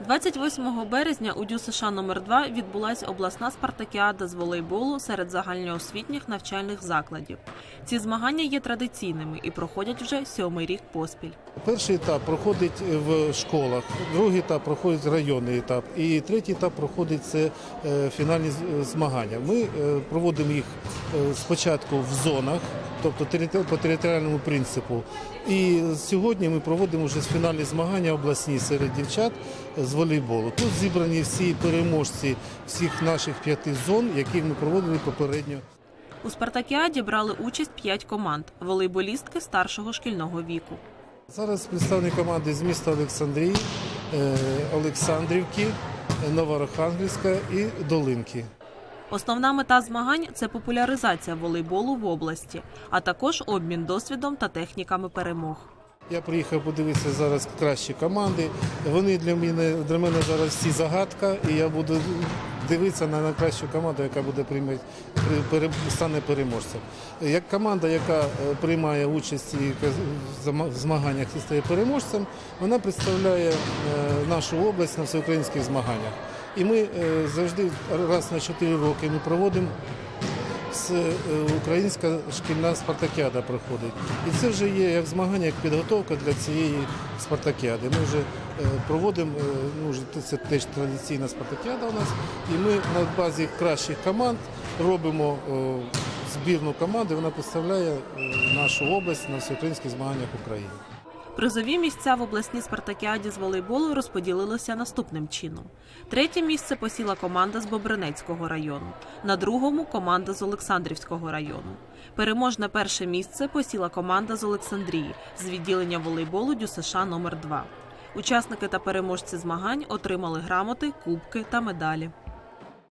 28 березня у ДЮСШ номер 2 відбулася обласна спартакіада з волейболу серед загальноосвітніх навчальних закладів. Ці змагання є традиційними і проходять вже сьомий рік поспіль. Перший етап проходить в школах, другий етап проходить районний етап, і третій етап проходить це е, фінальні змагання. Ми е, проводимо їх е, спочатку в зонах, тобто по територіальному принципу. І сьогодні ми проводимо вже фінальні змагання обласні серед дівчат з волейболу. Тут зібрані всі переможці всіх наших п'яти зон, які ми проводили попередньо. У спартакіаді брали участь п'ять команд волейболістки старшого шкільного віку. Зараз представник команди з міста Олександрії, е, Олександрівки, е, і Долинки. Основна мета змагань це популяризація волейболу в області, а також обмін досвідом та техніками перемог. Я приїхав подивитися зараз кращі команди. Вони для мене для мене зараз всі загадка, і я буду дивитися на найкращу команду, яка буде приймати стане переможцем. Як команда, яка е, приймає участь і в змаганнях і стає переможцем, вона представляє е, нашу область на всеукраїнських змаганнях. І ми е, завжди раз на 4 роки ми проводимо е, українська шкільна спартакіада проходить. І це вже є як змагання, як підготовка для цієї спартакіади. Ми вже е, проводимо, ну це теж традиційна спартакіада у нас, і ми на базі кращих команд робимо збірну команду, вона представляє нашу область на всеукраїнських змаганнях України. Призові місця в обласній спартакіаді з волейболу розподілилися наступним чином: третє місце посіла команда з Бобринецького району, на другому команда з Олександрівського району. Переможне перше місце посіла команда з Олександрії з відділення волейболу ДЮСШ номер 2 Учасники та переможці змагань отримали грамоти, кубки та медалі.